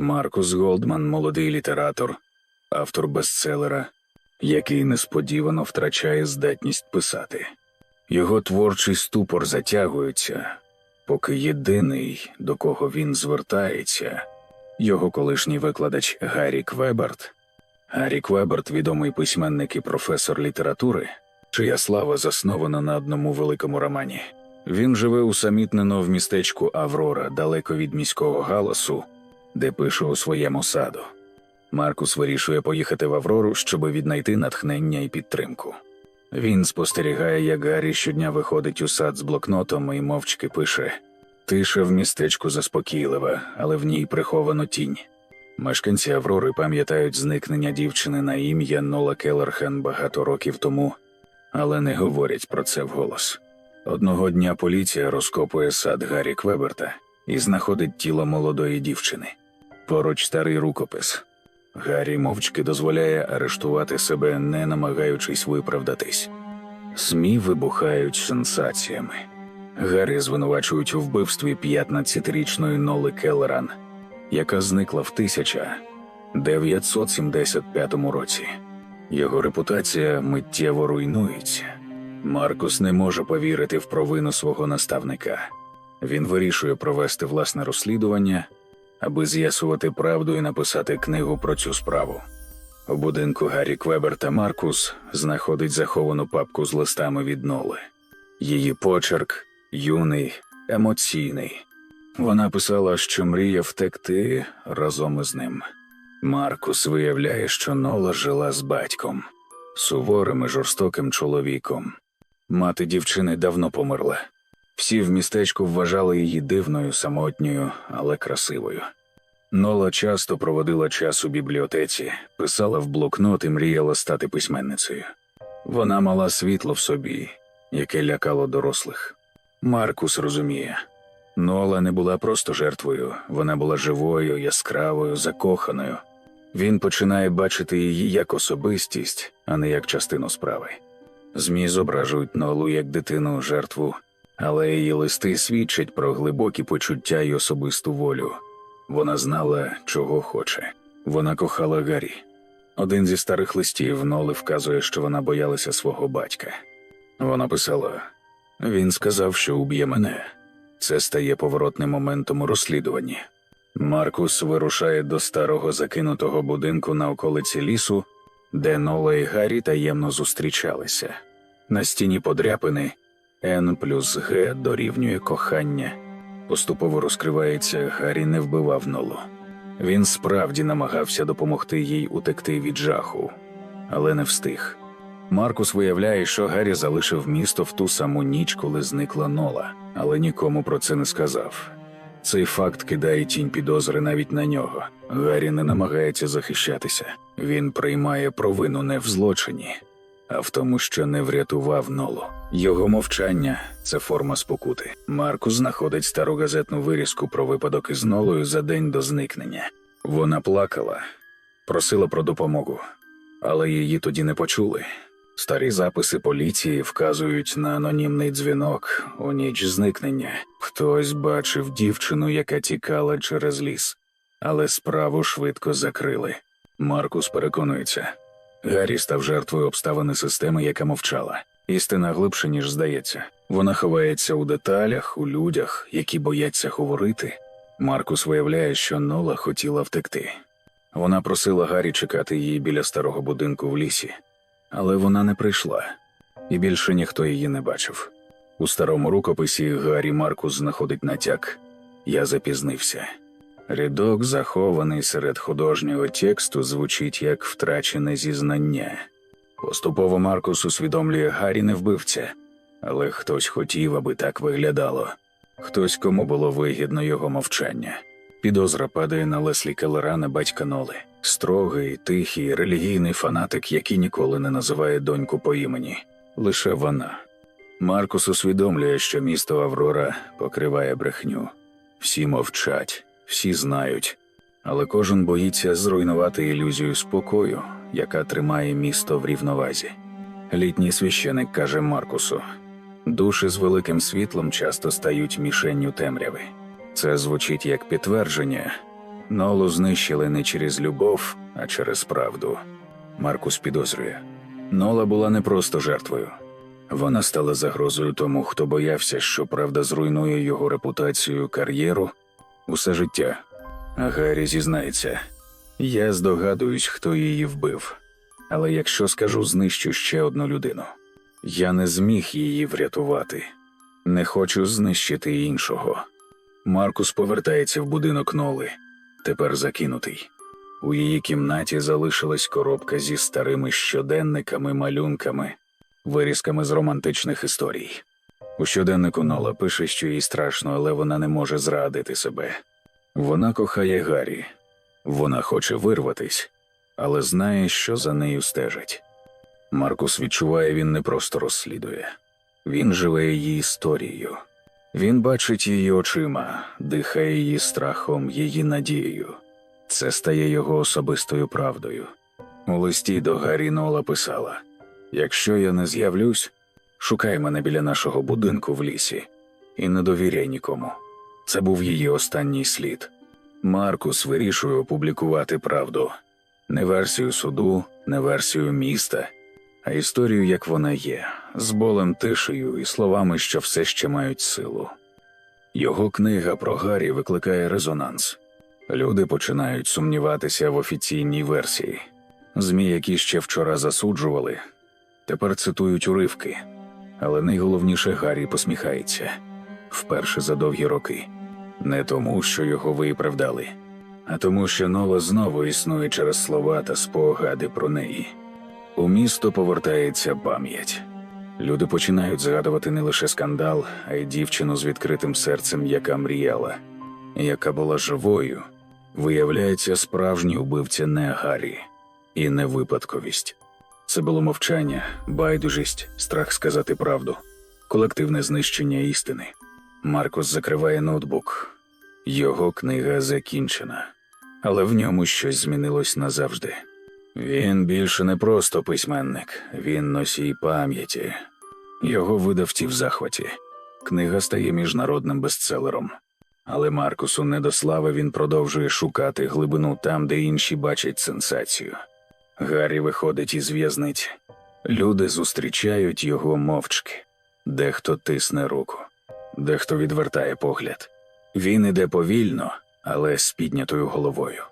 Маркус Голдман молодий літератор, автор бестселера, який несподівано втрачає здатність писати. Його творчий ступор затягується, поки єдиний, до кого він звертається, його колишній викладач Гаррі Квеберт. Гаррі Квеберт відомий письменник і професор літератури, чия слава заснована на одному великому романі. Він живе усамітнено в містечку Аврора, далеко від міського галасу, де пише у своєму саду. Маркус вирішує поїхати в Аврору, щоб віднайти натхнення і підтримку. Він спостерігає, як Гаррі щодня виходить у сад з блокнотом і мовчки пише Тиша в містечку заспокійлива, але в ній приховано тінь. Мешканці Аврори пам'ятають зникнення дівчини на ім'я Нола Келлерхан багато років тому, але не говорять про це вголос. Одного дня поліція розкопує сад Гаррі Квеберта і знаходить тіло молодої дівчини. Поруч старий рукопис. Гаррі мовчки дозволяє арештувати себе, не намагаючись виправдатись. СМІ вибухають сенсаціями. Гаррі звинувачують у вбивстві 15-річної Ноли Келлеран, яка зникла в 1975 році. Його репутація миттєво руйнується. Маркус не може повірити в провину свого наставника. Він вирішує провести власне розслідування, аби з'ясувати правду і написати книгу про цю справу. У будинку Гаррі Квебер та Маркус знаходить заховану папку з листами від Ноли. Її почерк юний, емоційний. Вона писала, що мріє втекти разом із ним. Маркус виявляє, що Нола жила з батьком, суворим і жорстоким чоловіком. Мати дівчини давно померла. Всі в містечку вважали її дивною, самотньою, але красивою. Нола часто проводила час у бібліотеці, писала в блокнот і мріяла стати письменницею. Вона мала світло в собі, яке лякало дорослих. Маркус розуміє. Нола не була просто жертвою, вона була живою, яскравою, закоханою. Він починає бачити її як особистість, а не як частину справи. ЗМІ зображують Нолу як дитину жертву, але її листи свідчать про глибокі почуття й особисту волю. Вона знала, чого хоче. Вона кохала Гаррі. Один зі старих листів Ноли вказує, що вона боялася свого батька. Вона писала: він сказав, що уб'є мене. Це стає поворотним моментом у розслідуванні. Маркус вирушає до старого закинутого будинку на околиці лісу, де Нола і Гаррі таємно зустрічалися. На стіні подряпини Н плюс Г дорівнює кохання. Поступово розкривається, Гаррі не вбивав Нолу. Він справді намагався допомогти їй утекти від жаху, але не встиг. Маркус виявляє, що Гаррі залишив місто в ту саму ніч, коли зникла Нола, але нікому про це не сказав. Цей факт кидає тінь підозри навіть на нього. Гаррі не намагається захищатися. Він приймає провину не в злочині, а в тому, що не врятував Нолу. Його мовчання це форма спокути. Маркус знаходить стару газетну вирізку про випадок із Нолою за день до зникнення. Вона плакала, просила про допомогу, але її тоді не почули. Старі записи поліції вказують на анонімний дзвінок у ніч зникнення. Хтось бачив дівчину, яка тікала через ліс, але справу швидко закрили. Маркус переконується. Гаррі став жертвою обставини системи, яка мовчала. Істина глибше, ніж здається. Вона ховається у деталях, у людях, які бояться говорити. Маркус виявляє, що Нола хотіла втекти. Вона просила Гаррі чекати її біля старого будинку в лісі, але вона не прийшла, і більше ніхто її не бачив. У старому рукописі Гаррі Маркус знаходить натяк Я запізнився. Рядок, захований серед художнього тексту, звучить як втрачене зізнання. Поступово Маркус усвідомлює Гаррі не вбивця, але хтось хотів, аби так виглядало. Хтось, кому було вигідно його мовчання. Підозра падає на Леслі Келерана, батька Ноли, строгий, тихий, релігійний фанатик, який ніколи не називає доньку по імені. Лише вона. Маркус усвідомлює, що місто Аврора покриває брехню. Всі мовчать, всі знають, але кожен боїться зруйнувати ілюзію спокою, яка тримає місто в рівновазі. Літній священик каже Маркусу: душі з великим світлом часто стають мішенню темряви. Це звучить як підтвердження, Нолу знищили не через любов, а через правду. Маркус підозрює. Нола була не просто жертвою. Вона стала загрозою тому, хто боявся, що правда зруйнує його репутацію, кар'єру, усе життя. А Гаррі зізнається: я здогадуюсь, хто її вбив. Але якщо скажу, знищу ще одну людину, я не зміг її врятувати. Не хочу знищити іншого. Маркус повертається в будинок Ноли, тепер закинутий. У її кімнаті залишилась коробка зі старими щоденниками, малюнками, вирізками з романтичних історій. У щоденнику Нола пише, що їй страшно, але вона не може зрадити себе. Вона кохає Гаррі, вона хоче вирватись, але знає, що за нею стежить. Маркус відчуває, він не просто розслідує, він живе її історією. Він бачить її очима, дихає її страхом, її надією. Це стає його особистою правдою. У листі до Гаррі Нола писала: Якщо я не з'явлюсь, шукай мене біля нашого будинку в лісі і не довіряй нікому. Це був її останній слід. Маркус вирішує опублікувати правду не версію суду, не версію міста, а історію, як вона є, з болем тишею і словами, що все ще мають силу. Його книга про Гаррі викликає резонанс. Люди починають сумніватися в офіційній версії. ЗМІ, які ще вчора засуджували, тепер цитують уривки. Але найголовніше Гаррі посміхається вперше за довгі роки. Не тому, що його виправдали, а тому, що Нола знову існує через слова та спогади про неї. У місто повертається пам'ять. Люди починають згадувати не лише скандал, а й дівчину з відкритим серцем, яка мріяла, яка була живою. Виявляється, справжній убивця не Гаррі і не випадковість. Це було мовчання, байдужість, страх сказати правду, колективне знищення істини. Маркус закриває ноутбук. Його книга закінчена, але в ньому щось змінилось назавжди. Він більше не просто письменник, він носій пам'яті. Його видавці в захваті. Книга стає міжнародним бестселером. Але Маркусу не до слави він продовжує шукати глибину там, де інші бачать сенсацію. Гаррі виходить із в'язниці. Люди зустрічають його мовчки. Дехто тисне руку, дехто відвертає погляд. Він іде повільно, але з піднятою головою.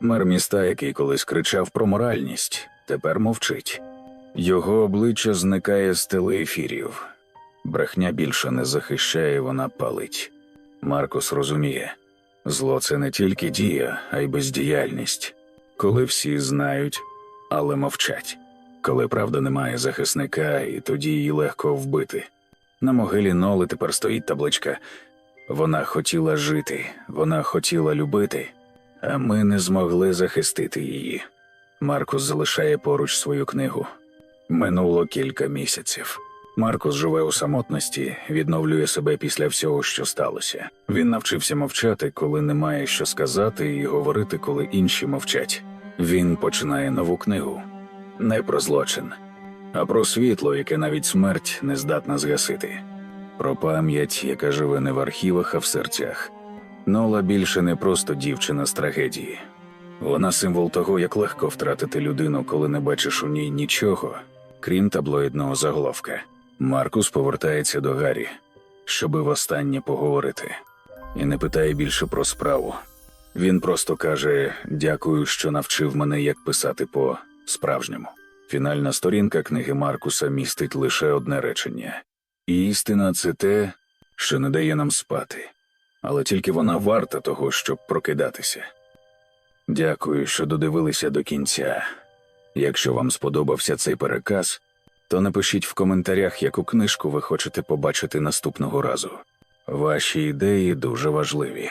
Мер міста, який колись кричав про моральність, тепер мовчить. Його обличчя зникає з телеефірів. Брехня більше не захищає, вона палить. Маркус розуміє зло це не тільки дія, а й бездіяльність, коли всі знають, але мовчать, коли правда немає захисника, і тоді її легко вбити. На могилі Ноли тепер стоїть табличка. Вона хотіла жити, вона хотіла любити, а ми не змогли захистити її. Маркус залишає поруч свою книгу. Минуло кілька місяців. Маркус живе у самотності, відновлює себе після всього, що сталося. Він навчився мовчати, коли немає що сказати, і говорити, коли інші мовчать. Він починає нову книгу не про злочин, а про світло, яке навіть смерть не здатна згасити, про пам'ять, яка живе не в архівах, а в серцях. Нола більше не просто дівчина з трагедії. Вона символ того, як легко втратити людину, коли не бачиш у ній нічого, крім таблоїдного заголовка. Маркус повертається до Гаррі, щоби востаннє поговорити, і не питає більше про справу. Він просто каже: дякую, що навчив мене, як писати по справжньому. Фінальна сторінка книги Маркуса містить лише одне речення: істина це те, що не дає нам спати, але тільки вона варта того, щоб прокидатися. Дякую, що додивилися до кінця. Якщо вам сподобався цей переказ, то напишіть в коментарях, яку книжку ви хочете побачити наступного разу. Ваші ідеї дуже важливі.